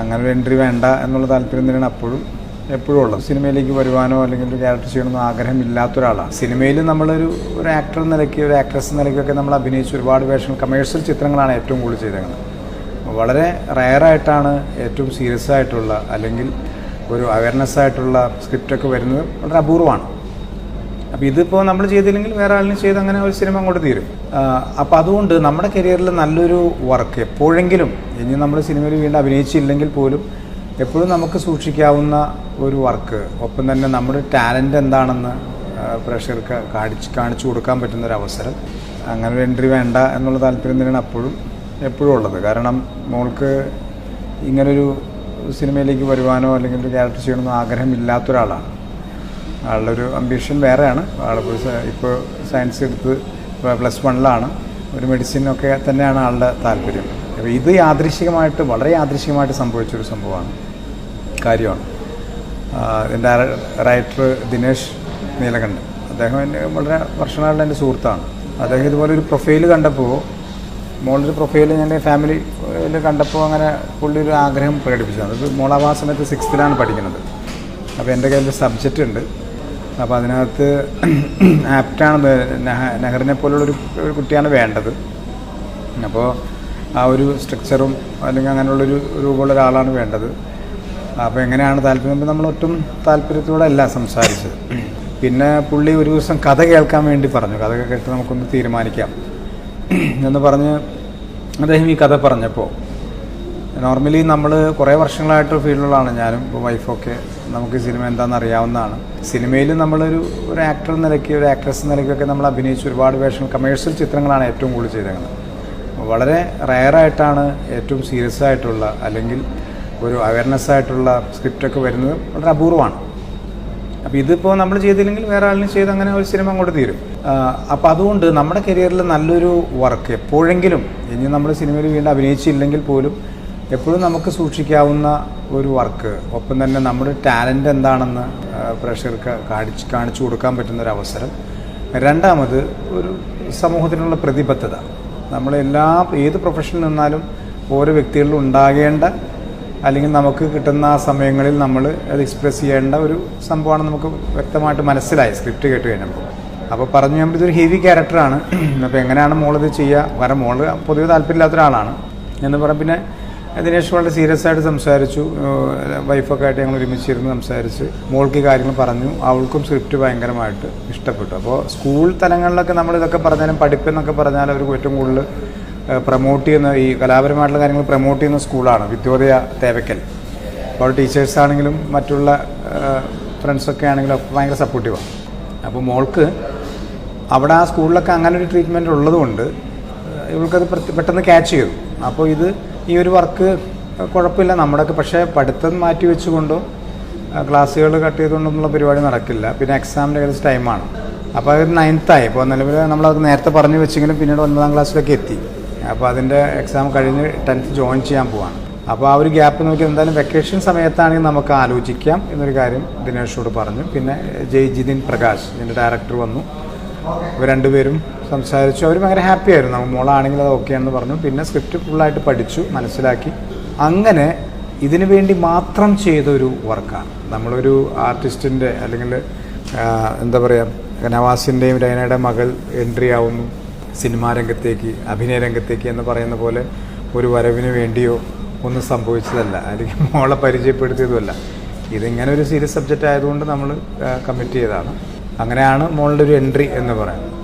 അങ്ങനെ ഒരു എൻട്രി വേണ്ട എന്നുള്ള താല്പര്യം തന്നെയാണ് അപ്പോഴും എപ്പോഴും ഉള്ളത്. സിനിമയിലേക്ക് വരുവാനോ അല്ലെങ്കിൽ ഒരു ക്യാരക്ടർ ചെയ്യണമെന്നോ ആഗ്രഹമില്ലാത്ത ഒരാളാണ് സിനിമയിൽ നമ്മളൊരു ഒരു ആക്ടർ നിലയ്ക്ക് ഒരു ആക്ട്രസ് നിലയ്ക്കൊക്കെ നമ്മൾ അഭിനയിച്ച ഒരുപാട് വേഷങ്ങൾ കമേഴ്ഷ്യൽ ചിത്രങ്ങളാണ് ഏറ്റവും കൂടുതൽ ചെയ്തേക്കുന്നത്. വളരെ റയറായിട്ടാണ് ഏറ്റവും സീരിയസ് ആയിട്ടുള്ള അല്ലെങ്കിൽ ഒരു അവയർനെസ് ആയിട്ടുള്ള സ്ക്രിപ്റ്റൊക്കെ വരുന്നത് വളരെ അപൂർവമാണ്. അപ്പോൾ ഇതിപ്പോൾ നമ്മൾ ചെയ്തില്ലെങ്കിൽ വേറെ ആളിനും ചെയ്ത് അങ്ങനെ ഒരു സിനിമ അങ്ങോട്ട് തീരും. അപ്പോൾ അതുകൊണ്ട് നമ്മുടെ കരിയറിൽ നല്ലൊരു വർക്ക് എപ്പോഴെങ്കിലും ഇനി നമ്മൾ സിനിമയിൽ വീണ്ടും അഭിനയിച്ചില്ലെങ്കിൽ പോലും എപ്പോഴും നമുക്ക് സൂക്ഷിക്കാവുന്ന ഒരു വർക്ക് ഒപ്പം തന്നെ നമ്മുടെ ടാലന്റ് എന്താണെന്ന് പ്രേക്ഷകർക്ക് കാണിച്ച് കാണിച്ചു കൊടുക്കാൻ പറ്റുന്ന ഒരു അവസരം. അങ്ങനെ ഒരു എൻട്രി വേണ്ട എന്നുള്ള താല്പര്യം തന്നെയാണ് അപ്പോഴും എപ്പോഴും ഉള്ളത്. കാരണം മോൾക്ക് ഇങ്ങനൊരു സിനിമയിലേക്ക് വരുവാനോ അല്ലെങ്കിൽ ഒരു ക്യാരക്ടർ ചെയ്യണമെന്നോ ആഗ്രഹമില്ലാത്ത ഒരാളാണ്. ആളുടെ ഒരു അംബിഷൻ വേറെയാണ്. ആളിപ്പോൾ ഇപ്പോൾ സയൻസ് എടുത്ത് പ്ലസ് വണ്ണിലാണ് ഒരു മെഡിസിനൊക്കെ തന്നെയാണ് ആളുടെ താല്പര്യം. അപ്പോൾ ഇത് യാദൃശികമായിട്ട് വളരെ യാദൃശികമായിട്ട് സംഭവിച്ചൊരു സംഭവമാണ്. കാര്യമാണ്. എന്റെ റൈറ്റർ ദിനേഷ് നീലകണ്ഠൻ. അദ്ദേഹം എന്റെ വളരെ വർഷങ്ങളുടെ എന്റെ സുഹൃത്താണ്. അദ്ദേഹം ഇതുപോലെ ഒരു പ്രൊഫൈൽ കണ്ടപ്പോൾ മോളൊരു പ്രൊഫൈൽ ഞാൻ ഫാമിലിയിൽ കണ്ടപ്പോൾ അങ്ങനെ പുള്ളി ഒരു ആഗ്രഹം പ്രകടിപ്പിച്ചതാണ്. അത് മോളാവാ സമയത്ത് സിക്സ്ത്തിലാണ് പഠിക്കുന്നത്. അപ്പോൾ എന്റെ കയ്യിൽ സബ്ജക്റ്റ് ഉണ്ട്. അപ്പോൾ അതിനകത്ത് ആപ്റ്റാണ് നെഹ്റിനെ പോലുള്ളൊരു ഒരു കുട്ടിയാണ് വേണ്ടത്. അപ്പോൾ ആ ഒരു സ്ട്രക്ചറും അല്ലെങ്കിൽ അങ്ങനെയുള്ളൊരു രൂപമുള്ള ഒരാളാണ് വേണ്ടത്. അപ്പോൾ എങ്ങനെയാണ് താല്പര്യം? നമ്മൾ ഒട്ടും താല്പര്യത്തോടെ അല്ല സംസാരിച്ചത്. പിന്നെ പുള്ളി ഒരു ദിവസം കഥ കേൾക്കാൻ വേണ്ടി പറഞ്ഞു. കഥ കേട്ട് നമുക്കൊന്ന് തീരുമാനിക്കാം. എന്ന് പറഞ്ഞ് അദ്ദേഹം ഈ കഥ പറഞ്ഞപ്പോൾ നോർമലി നമ്മൾ കുറേ വർഷങ്ങളായിട്ട് ഫീൽഡിലാണ് ഞാനും ഇപ്പോൾ വൈഫൊക്കെ നമുക്ക് സിനിമ എന്താണെന്ന് അറിയാവുന്നതാണ്. സിനിമയിൽ നമ്മളൊരു ഒരു ആക്ടർ നിലയ്ക്ക് ഒരു ആക്ട്രസ് നിലയ്ക്കൊക്കെ നമ്മൾ അഭിനയിച്ച ഒരുപാട് വേഷങ്ങൾ കമേഴ്ഷ്യൽ ചിത്രങ്ങളാണ് ഏറ്റവും കൂടുതൽ ചെയ്തേക്കുന്നത്. വളരെ റയറായിട്ടാണ് ഏറ്റവും സീരിയസ് ആയിട്ടുള്ള അല്ലെങ്കിൽ ഒരു അവയർനെസ് ആയിട്ടുള്ള സ്ക്രിപ്റ്റൊക്കെ വരുന്നത് വളരെ അപൂർവമാണ്. അപ്പോൾ ഇതിപ്പോൾ നമ്മൾ ചെയ്തില്ലെങ്കിൽ വേറെ ആളിനും ചെയ്ത് അങ്ങനെ ഒരു സിനിമ അങ്ങോട്ട് തീരും. അപ്പോൾ അതുകൊണ്ട് നമ്മുടെ കരിയറിൽ നല്ലൊരു വർക്ക് എപ്പോഴെങ്കിലും ഇനി നമ്മൾ സിനിമയിൽ വീണ്ടും അഭിനയിച്ചില്ലെങ്കിൽ പോലും എപ്പോഴും നമുക്ക് സൂക്ഷിക്കാവുന്ന ഒരു വർക്ക്. ഒപ്പം തന്നെ നമ്മുടെ ടാലന്റ് എന്താണെന്ന് പ്രേക്ഷകർക്ക് കാണിച്ച് കാണിച്ചു കൊടുക്കാൻ പറ്റുന്ന ഒരു അവസരം. രണ്ടാമത് ഒരു സമൂഹത്തിനുള്ള പ്രതിബദ്ധത. നമ്മളെല്ലാ ഏത് പ്രൊഫഷനിൽ നിന്നാലും ഓരോ വ്യക്തികളിലും ഉണ്ടാകേണ്ട അല്ലെങ്കിൽ നമുക്ക് കിട്ടുന്ന സമയങ്ങളിൽ നമ്മൾ അത് എക്സ്പ്രസ് ചെയ്യേണ്ട ഒരു സംഭവമാണ് നമുക്ക് വ്യക്തമായിട്ട് മനസ്സിലായി സ്ക്രിപ്റ്റ് കേട്ട് കഴിഞ്ഞപ്പോൾ. അപ്പോൾ പറഞ്ഞു നമ്മൾ ഇതൊരു ഹെവി ക്യാരക്ടറാണ് അപ്പോൾ എങ്ങനെയാണ് മോളിത് ചെയ്യുക കാരണം മോൾ പൊതുവെ താല്പര്യമില്ലാത്ത ഒരാളാണ് എന്ന് പറഞ്ഞാൽ പിന്നെ ദിനേഷ് വളരെ സീരിയസ് ആയിട്ട് സംസാരിച്ചു. വൈഫൊക്കെ ആയിട്ട് ഞങ്ങൾ ഒരുമിച്ചിരുന്ന് സംസാരിച്ച് മോൾക്ക് കാര്യങ്ങൾ പറഞ്ഞു. അവൾക്കും സ്ക്രിപ്റ്റ് ഭയങ്കരമായിട്ട് ഇഷ്ടപ്പെട്ടു. അപ്പോൾ സ്കൂൾ തലങ്ങളിലൊക്കെ നമ്മൾ ഇതൊക്കെ പറഞ്ഞാലും പഠിപ്പെന്നൊക്കെ പറഞ്ഞാൽ അവർക്ക് ഏറ്റവും കൂടുതൽ പ്രൊമോട്ട് ചെയ്യുന്ന ഈ കലാപരമായിട്ടുള്ള കാര്യങ്ങൾ പ്രൊമോട്ട് ചെയ്യുന്ന സ്കൂളാണ് വിദ്യോദയ തേവക്കൽ. അപ്പോൾ ടീച്ചേഴ്സ് ആണെങ്കിലും മറ്റുള്ള ഫ്രണ്ട്സൊക്കെ ആണെങ്കിലും ഒക്കെ ഭയങ്കര സപ്പോർട്ടീവാണ് അപ്പോൾ മോൾക്ക് അവിടെ ആ സ്കൂളിലൊക്കെ അങ്ങനെ ഒരു ട്രീറ്റ്മെന്റ് ഉള്ളതുകൊണ്ട് ഇവൾക്കത് പെട്ടെന്ന് ക്യാച്ച് ചെയ്തു. അപ്പോൾ ഇത് ഈ ഒരു വർക്ക് കുഴപ്പമില്ല. നമ്മുടെയൊക്കെ പക്ഷേ പഠിത്തം മാറ്റി വെച്ചുകൊണ്ടോ ക്ലാസ്സുകൾ കട്ട് ചെയ്തുകൊണ്ടൊന്നുള്ള പരിപാടി നടക്കില്ല. പിന്നെ എക്സാമിന്റെ ഏകദേശം ടൈമാണ് അപ്പോൾ അത് നയൻത്തായി ഇപ്പോൾ നിലവിൽ നമ്മളത് നേരത്തെ പറഞ്ഞു വെച്ചെങ്കിലും പിന്നീട് ഒൻപതാം ക്ലാസ്സിലൊക്കെ എത്തി. അപ്പോൾ അതിന്റെ എക്സാം കഴിഞ്ഞ് ടെൻത്ത് ജോയിൻ ചെയ്യാൻ പോവാണ്. അപ്പോൾ ആ ഒരു ഗ്യാപ്പ് നോക്കി എന്തായാലും വെക്കേഷൻ സമയത്താണെങ്കിൽ നമുക്ക് ആലോചിക്കാം എന്നൊരു കാര്യം ദിനേഷോട് പറഞ്ഞു. പിന്നെ ജയ് ജിതിൻ പ്രകാശ് ഇതിന്റെ ഡയറക്ടർ വന്നു. ഇവർ രണ്ടുപേരും സംസാരിച്ചു. അവർ ഭയങ്കര ഹാപ്പി ആയിരുന്നു. മോളാണെങ്കിൽ അത് ഓക്കെ എന്ന് പറഞ്ഞു. പിന്നെ സ്ക്രിപ്റ്റ് ഫുള്ളായിട്ട് പഠിച്ചു മനസ്സിലാക്കി. അങ്ങനെ ഇതിനു വേണ്ടി മാത്രം ചെയ്തൊരു വർക്കാണ് നമ്മളൊരു ആർട്ടിസ്റ്റിന്റെ അല്ലെങ്കിൽ എന്താ പറയുക നവാസിന്റെയും രൈനയുടെ മകൾ എൻട്രി ആവുന്നു. സിനിമാ രംഗത്തേക്ക് അഭിനയ രംഗത്തേക്ക് എന്ന് പറയുന്ന പോലെ ഒരു വരവിന് വേണ്ടിയോ ഒന്നും സംഭവിച്ചതല്ല. അല്ലെങ്കിൽ മോളെ പരിചയപ്പെടുത്തിയതുമല്ല. ഇതിങ്ങനെ ഒരു സീരിയസ് സബ്ജക്റ്റ് ആയതുകൊണ്ട് നമ്മൾ കമ്മിറ്റ് ചെയ്തതാണ്. അങ്ങനെയാണ് മോളുടെ ഒരു എൻട്രി എന്ന് പറയുന്നത്